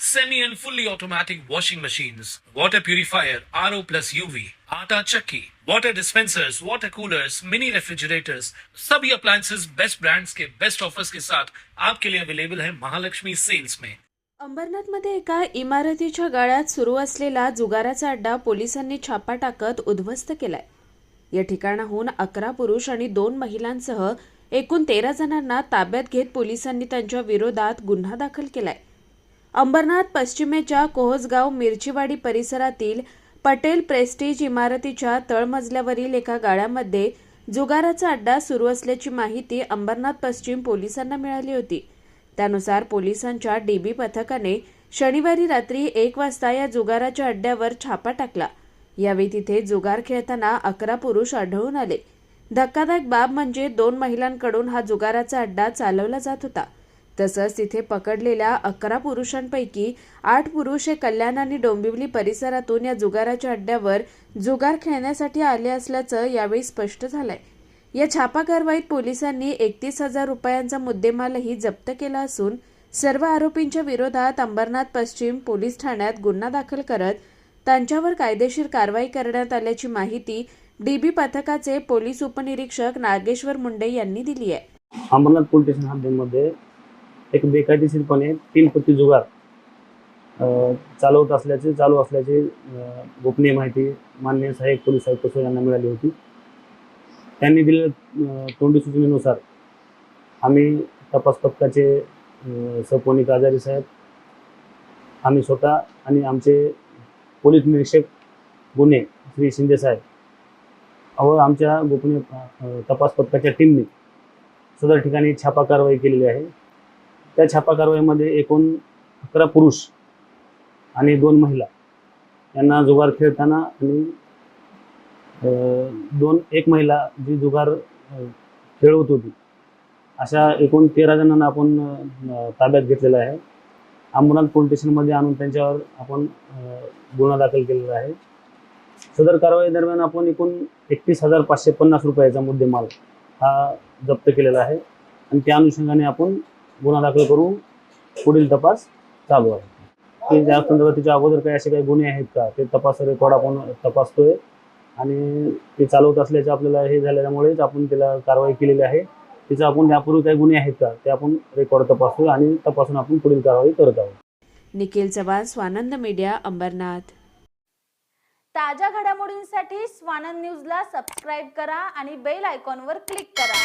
semi and fully automatic washing machines, water purifier, RO plus UV, आटा चक्की, water dispensers, water coolers, mini refrigerators, सभी appliances best brands के best offers के साथ आपके लिए अवेलेबल है महालक्ष्मी सेल्स में अंबरनाथमध्ये एका इमारतीच्या गाळ्यात सुरू असलेला जुगाराचा अड्डा पोलिसांनी छापा टाकत उद्ध्वस्त केलाय. या ठिकाणाहून अकरा पुरुष आणि दोन महिलांसह एकूण तेरा जणांना ताब्यात घेत पोलिसांनी त्यांच्या विरोधात गुन्हा दाखल केलाय. अंबरनाथ पश्चिमेच्या कोहसगाव मिरचीवाडी परिसरातील पटेल प्रेस्टीज इमारतीच्या तळमजल्यावरील एका गाळ्यामध्ये जुगाराचा अड्डा सुरू असल्याची माहिती अंबरनाथ पश्चिम पोलिसांना मिळाली होती. त्यानुसार पोलिसांच्या डीबी पथकाने शनिवारी रात्री एक वाजता या जुगाराच्या अड्ड्यावर छापा टाकला. यावेळी तिथे जुगार खेळताना अकरा पुरुष आढळून आले. धक्कादायक बाब म्हणजे दोन महिलांकडून हा जुगाराचा अड्डा चालवला जात होता. तसंच तिथे पकडलेल्या अकरा पुरुषांपैकी आठ पुरुष हे कल्याण आणि डोंबिवली परिसरातून या जुगाराच्या अड्ड्यावर जुगार खेळण्यासाठी आले असल्याचं यावेळी स्पष्ट झालंय. या छापा कारवाईत पोलिसांनी एकतीस हजार रुपयांचा मुद्देमालही जप्त केला असून सर्व आरोपींच्या विरोधात अंबरनाथ पश्चिम पोलीस ठाण्यात गुन्हा दाखल करत त्यांच्यावर कायदेशीर कारवाई करण्यात आल्याची माहिती डीबी पथकाचे पोलीस उपनिरीक्षक नागेश्वर मुंडे यांनी दिली आहे. अंबरनाथ पोलीस स्टेशन हद्दीमध्ये एक बेकायदेशीरपणे तीन पत्ती जुगार चालवत असल्याचे चालू असल्याचे गोपनीय माहिती मान्य सहाय्यक पोलीस आयुक्त सो यांना मिळाली होती. त्यांनी दिलेल्या तोंडी सूचनेनुसार आम्ही तपास पथकाचे सपोनी सपोनिक आजारी साहेब आम्ही स्वतः आणि आमचे पोलीस निरीक्षक गुन्हे श्री शिंदे साहेब व आमच्या गोपनीय तपास पथकाच्या टीमने सदर ठिकाणी छापा कारवाई केलेली आहे. त्या छापा कारवाईमध्ये एकूण अकरा पुरुष आणि दोन महिला यांना जुगार खेळताना आणि दोन एक महिला जी जुगार खेळवत होती. अशा एकूण तेरा जणांना आपण ताब्यात घेतलेलं आहे. अंबुनाथ पोलीस स्टेशनमध्ये आणून त्यांच्यावर आपण गुन्हा दाखल केलेला आहे. सदर कारवाई दरम्यान आपण एकूण एकतीस हजार पाचशे पन्नास रुपयाचा मुद्देमाल हा जप्त केलेला आहे. आणि त्या अनुषंगाने आपण गुन्हा दाखल करून पुढील तपास चालू आहे. की त्या संदर्भात तिच्या अगोदर काही असे काही गुन्हे आहेत का ते तपास रेकॉर्ड आपण तपासतोय. आणि ते चालवत असल्याचे आपल्याला हे झाल्यामुळेच आपण त्याला कारवाई केलेली आहे. तिचा आपण यापूर्वी काही गुन्हे आहेत का ते आपण रेकॉर्ड तपासतोय आणि तपासून आपण पुढील कारवाई करत आहोत. निखिल चव्हाण स्वानंद मीडिया अंबरनाथ. ताज्या घडामोडींसाठी स्वानंद न्यूजला सबस्क्राईब करा आणि बेल आयकॉनवर क्लिक करा.